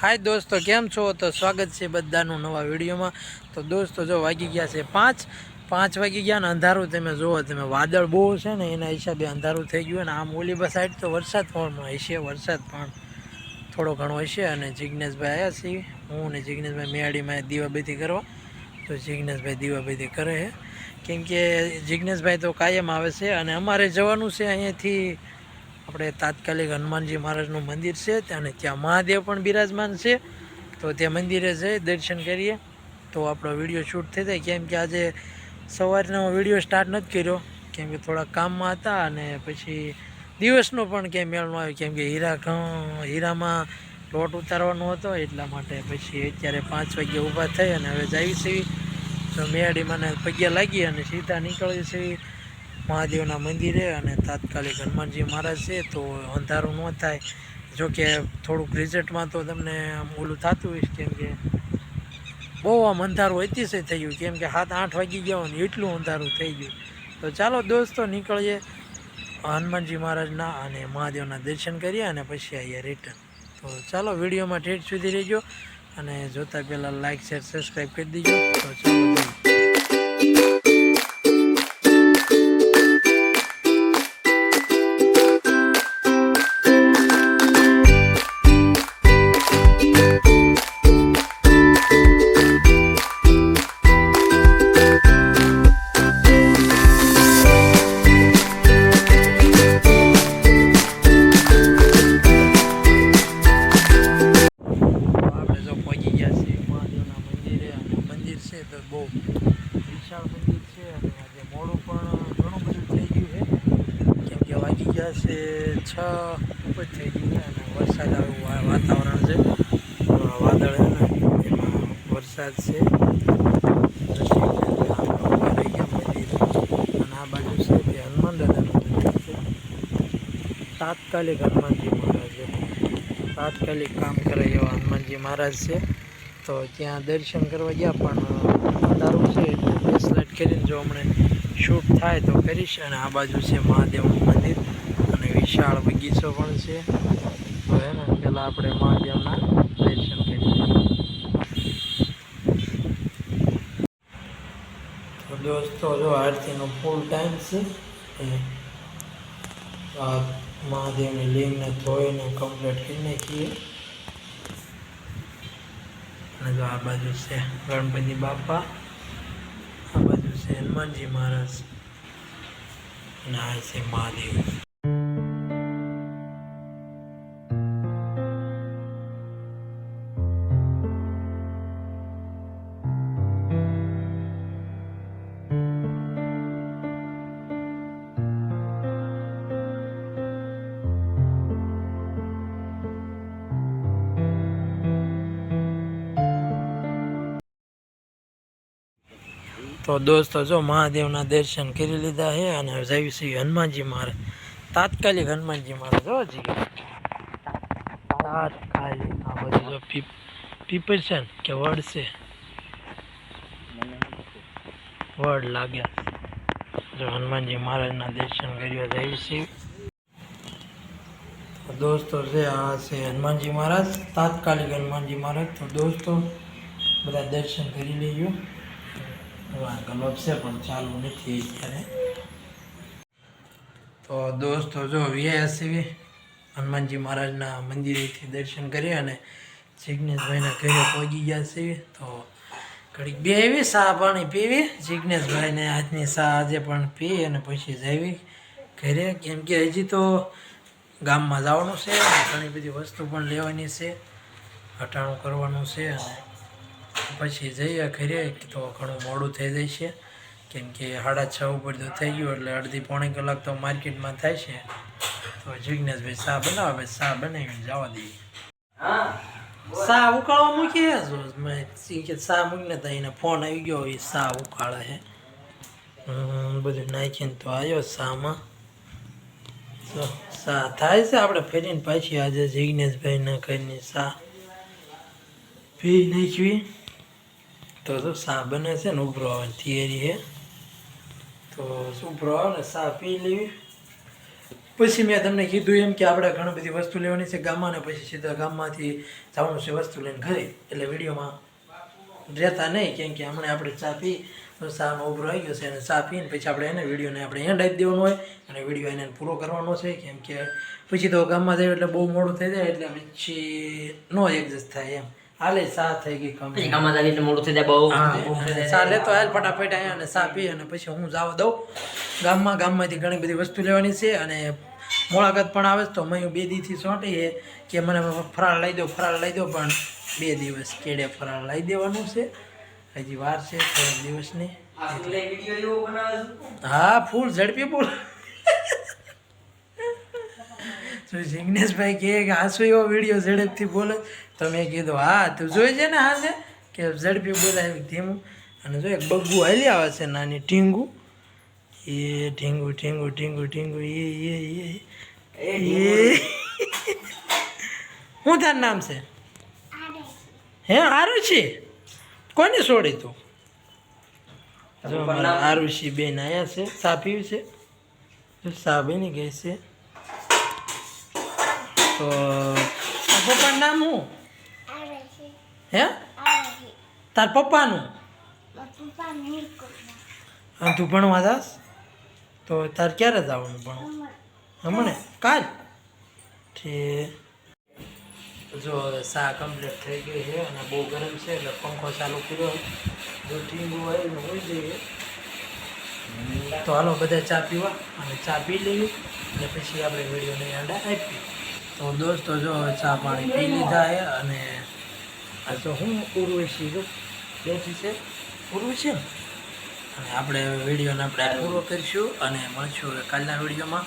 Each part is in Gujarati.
હાય દોસ્તો, કેમ છો? તો સ્વાગત છે બધાનું નવા વિડીયોમાં. તો દોસ્તો, જો વાગી ગયા છે પાંચ પાંચ વાગી ગયા ને અંધારું તમે જુઓ, તમે વાદળ બહુ છે ને, એના હિસાબે અંધારું થઈ ગયું ને આમ ઓલી બસ સાઈડ તો વરસાદ પણ હશે, વરસાદ પણ થોડો ઘણો હશે અને જિજ્ઞેશભાઈ આવ્યા છીએ હું ને જિજ્ઞેશભાઈ મેળીમાં દીવાબેથી કરવા. તો જિજ્ઞેશભાઈ દીવાબેથી કરે. છે કેમ કે જિજ્ઞેશભાઈ તો કાયમ આવે છે અને અમારે જવાનું છે અહીંયાથી આપણે તાત્કાલિક હનુમાનજી મહારાજનું મંદિર છે અને ત્યાં મહાદેવ પણ બિરાજમાન છે. તો તે મંદિરે જઈ દર્શન કરીએ. તો આપણો વીડિયો શૂટ થઈ જાય. કેમ કે આજે સવારનો વીડિયો સ્ટાર્ટ નથી કર્યો. કેમ કે થોડા કામમાં હતા અને પછી દિવસનો પણ ક્યાંય મેળ આવ્યો. કેમ કે હીરા હીરામાં લોટ ઉતારવાનો હતો એટલા માટે પછી અત્યારે પાંચ વાગ્યે ઊભા થઈ અને હવે જાવી છીએ. તો મને પગ્યા લાગી અને સીધા નીકળીએ છીએ. મહાદેવના મંદિરે અને તાત્કાલિક હનુમાનજી મહારાજ છે, તો અંધારું ન થાય. જો કે થોડુંક રિઝલ્ટમાં તો તમને આમ ઓલું થતું હોય કેમ કે બહુ આમ અંધારું અતિશય થઈ ગયું. કેમ કે સાત આઠ વાગી ગયા હોય ને એટલું અંધારું થઈ ગયું. તો ચાલો દોસ્તો, નીકળીએ હનુમાનજી મહારાજના અને મહાદેવના દર્શન કરીએ અને પછી આવીએ રિટર્ન તો ચાલો વિડીયોમાં ઠેઠ સુધી રહેજો અને જોતાં પહેલાં લાઇક શેર સબસ્ક્રાઈબ કરી દીજો. તો ચાલો. છે, છ ઉપજ થઈ ગઈ અને વરસાદ આવ્યું વાતાવરણ છે. વાદળ એમાં વરસાદ છે. અને આ બાજુ છે તે હનુમાન દાદાનું છે. તાત્કાલિક હનુમાનજી મહારાજ છે. તાત્કાલિક કામ કરે એવા હનુમાનજી મહારાજ છે. તો ત્યાં દર્શન કરવા ગયા, પણ અંધારું છે એટલે ફ્લેશ લાઇટ કરીને જો હમણાં શૂટ થાય તો કરીશ. અને આ બાજુ છે મહાદેવનું મંદિર. વિશાળ બગીચો પણ છે. તો હે ને, પહેલાં આપણે મહાદેવના દર્શન કરીએ. દોસ્તો, જો આરતીનો ફૂલ ટાઈમ છે આ મહાદેવની લિંગને ધોઈને કમ્પ્લીટ કરી નાખીએ. અને જો આ બાજુ છે ગણપતિ બાપા, આ બાજુ છે હનુમાનજી મહારાજ, અને આ છે મહાદેવ. તો દોસ્તો, જો મહાદેવના દર્શન કરી લીધા છે અને હવે જઈએ છીએ હનુમાનજી મહારાજ તાત્કાલિક હનુમાનજી મહારાજ જો જી તાત્કાલિક આ બધું જો પીપ પીપર છે ને, કે વડ છે. વડ લાગ્યા. જો હનુમાનજી મહારાજના દર્શન કરવા જઈએ છીએ. તો દોસ્તો છે આ છે હનુમાનજી મહારાજ, તાત્કાલિક હનુમાનજી મહારાજ. તો દોસ્તો, બધા દર્શન કરી લેજો. આ ગલોબ છે, પણ ચાલુ નથી અત્યારે. તો દોસ્તો, જો વીઆઈએસવી હનુમાનજી મહારાજના મંદિરેથી દર્શન કરી અને જિજ્ઞેશભાઈના ઘરે પહોંચી ગયા છીએ તો ઘડીક બે આવી સા પાણી પીવી. જિજ્ઞેશભાઈને આજની સા આજે પણ પી અને પછી જઈવી ઘરે. કેમ કે હજી તો ગામમાં જવાનું છે ઘણી બધી વસ્તુ પણ લેવાની છે. હટાણું કરવાનું છે અને પછી જઈએ ઘરે તો ઘણું મોડું થઈ જાય છે. કેમ કે સાડા છ ઉપર તો થઈ ગયું એટલે અડધી પોણી કલાક તો માર્કેટમાં થાય છે. તો જિજ્ઞેશભાઈ ચા બનાવે પછી ચા બનાવીને જવા દઈએ. ચા ઉકાળવા મૂકી જો મેં ઈ કે ચા મૂકીને તો એને ફોન આવી ગયો એ ચા ઉકાળે છે. હમ, બધું નાખીને તો આવ્યો ચામાં. તો ચા થાય છે? આપણે ફેરીને પાછી આજે જિજ્ઞેશભાઈના ઘરની ચા પી નાખવી તો શું સા બને છે ને ઉભરો આવે થિયરી છે તો ઉભરો આવે? ને સા પી લેવી. પછી મેં તમને કીધું એમ કે આપણે ઘણી બધી વસ્તુ લેવાની છે ગામમાં ને પછી સીધા ગામમાંથી જવાનું છે વસ્તુ લઈને ઘરે. એટલે વિડીયોમાં રહેતા નહીં, કેમ કે હમણાં આપણે ચા પી, તો ચાનો ઉભરો આવી ગયો છે અને ચા પીને પછી આપણે એને વિડીયોને આપણે એન્ડ આપી દેવાનો હોય અને વીડિયો એને પૂરો કરવાનો છે, કેમ કે પછી તો ગામમાં જાય એટલે બહુ મોડું થઈ જાય એટલે પછી નો એડજસ્ટ થાય એમ. હાલે સા થઈ ગઈ પછી કમ ગામમાં જાય એટલે મોડું થઈ જાય બહુ સા લેતો હાલ ફટાફટ અહીંયા અને સા પી અને પછી હું જાવ દઉં. ગામમાં ગામમાંથી ઘણી બધી વસ્તુ લેવાની છે અને મુલાકાત પણ આવે છે. તો મેં બે દીથી સોંટી છે કે મને ફરાળ લઈ દો ફરાળ લઈ દો પણ બે દિવસ કેડે ફરાળ લઈ દેવાનું છે. હજી વાર છે થોડા દિવસની. હા ફૂલ ઝડપી બોલ તો જિગ્નેશભાઈ કહે કે હાસુ એવો વીડિયો ઝડપથી બોલે? તો મેં કીધું હા તું જોઈ છે ને હાસે કે ઝડપી બોલાય ધીમું. અને જો એક બગ્ગુ હાલી આવે છે નાની ઢીંગુ એ ઢીંગુ ઢીંગુ ઢીંગુ ઢીંગુ એ એ એ એ. શું તારું નામ છે? હે છે? કોને છોડી તું? આરુષી બેન આયા છે પીવી છે. જો ચા બની ગઈ છે તો તાર પપ્પાનું નામ શું? હે? તાર પપ્પાનું? હા, તું ભણવા જાસ? તો તાર ક્યારે જવાનું ભણવા? હમણે? કાલ? જો સા કમ્પ્લીટ થઈ ગઈ છે અને બહુ ગરમ છે એટલે પંખો ચાલુ કર્યો. જો ઠીંગું હોય ને હોઈ જઈએ તો હાલો, બધા ચા પીવા અને ચા પી લઈએ. અને પછી આપણે વિડીયોને આંડા આપીએ. તો દોસ્તો જો હવે ચા પાણી પી લીધા છે અને આ તો હું ઉર્વશી જો બેઠી છે. ઉર્વશી અને આપણે હવે વિડીયોને આપણે પૂરો કરીશું અને મળશું હવે કાલના વિડીયોમાં.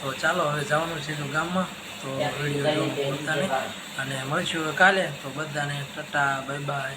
તો ચાલો હવે જવાનું છે તો ગામમાં. તો વીડિયો નહીં. અને મળશું હવે કાલે. તો બધાને ટટા બાય બાય